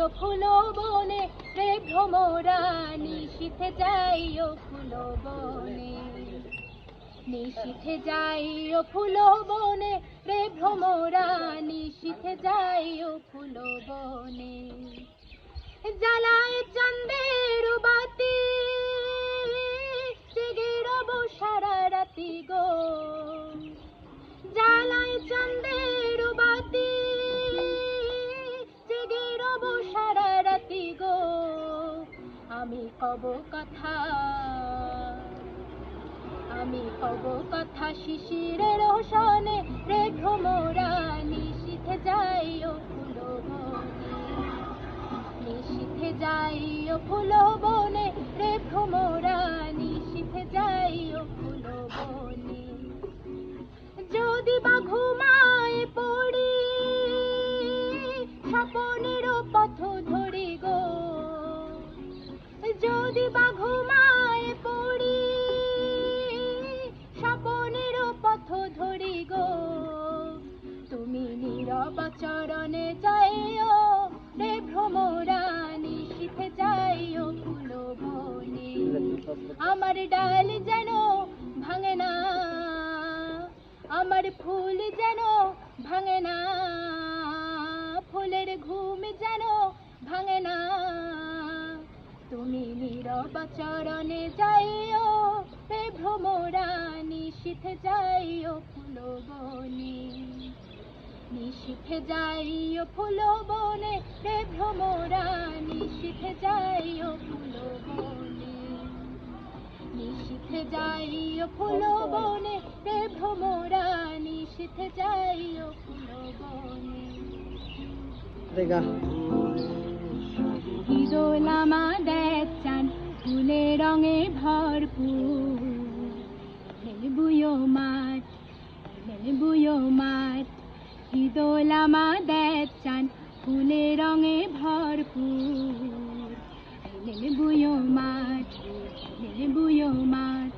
ও ফুল বনে, রে ভ্রমরা নিশীথে যাই ও ফুল বনে। নিশীথে যাইও ফুল বনে, রে ভ্রমরা নিশীথে যাই ও ফুল বনে। জ্বালায় চন্দের কব কথা আমি কব কথা রোশনে রে নিশীথে যাই ও ফুলো নিশীথে যাই ও ফুলো বনে রে নিশীথে যাই ও ফুলো বনে যদি বা ঘুমায় পড়ি স্বপনের বনে আমার ডাল যেন ভাঙে না, আমার ফুল যেন ভাঙে না, ফুলের ঘুম যেন ভাঙে না। তুমি নীরব চরণে যাইও ভ্রমরা নিশীথে যাইও ফুলো বনে নিশীথে যাইও ফুলো বনে রে ভ্রমরা নিশীথে যাইও ফুলো বনে নিশীথে যাইও ফুলো বনে রে ভ্রমরা নিশীথে যাইও ফুলো বনে রেগা। ঈদোলামা দেখছেন ফুলে রঙে ভরপুর। বুয়ো মাঠ বুয়ো মাঠ। ঈদোলামা দেখছেন ফুলে রঙে ভরপুর। বুয়ো মাঠ বুয়ো মাঠ।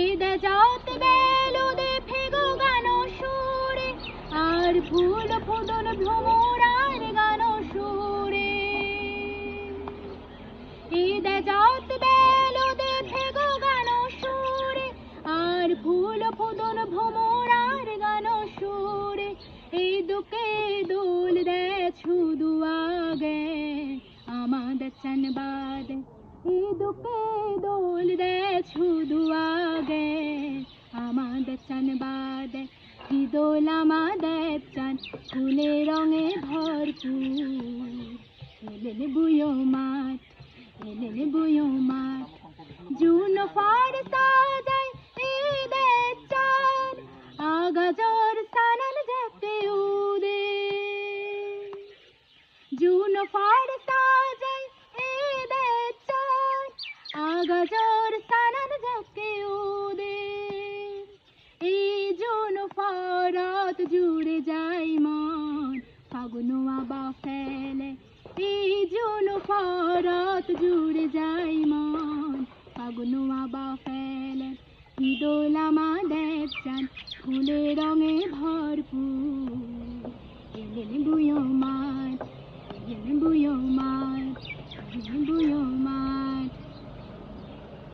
ঈদ যত বেলুদে ফেগো গান সুরে, আর ফুল ফুদন ভ্রমরার গান সুরে। ঈদ যত বেলুদে দুকে দোল দে ছুদু আগে। আমাদের চনবাদ কি দোল আমাদের চান, ফুলে রঙে ভরপুর। এলেন বুয়ো মাঠ, এলেন বুয়ো মাঠ। জুন ফার সাজাই ঈদের চান আগাজর সানান যেতে উদে। জুন ফার সাজাই আগাজর সানান যেতে উদে এই জন ফারাত জুড়ে যাই মন, ফাগুন আবা ফেলে। এই জন ফারাত জুড়ে যাই মন, ফাগুন আবা ফেলে। দোলামা দেখছেন ফুলে রঙে ভরপুর। এলেন বুয়ো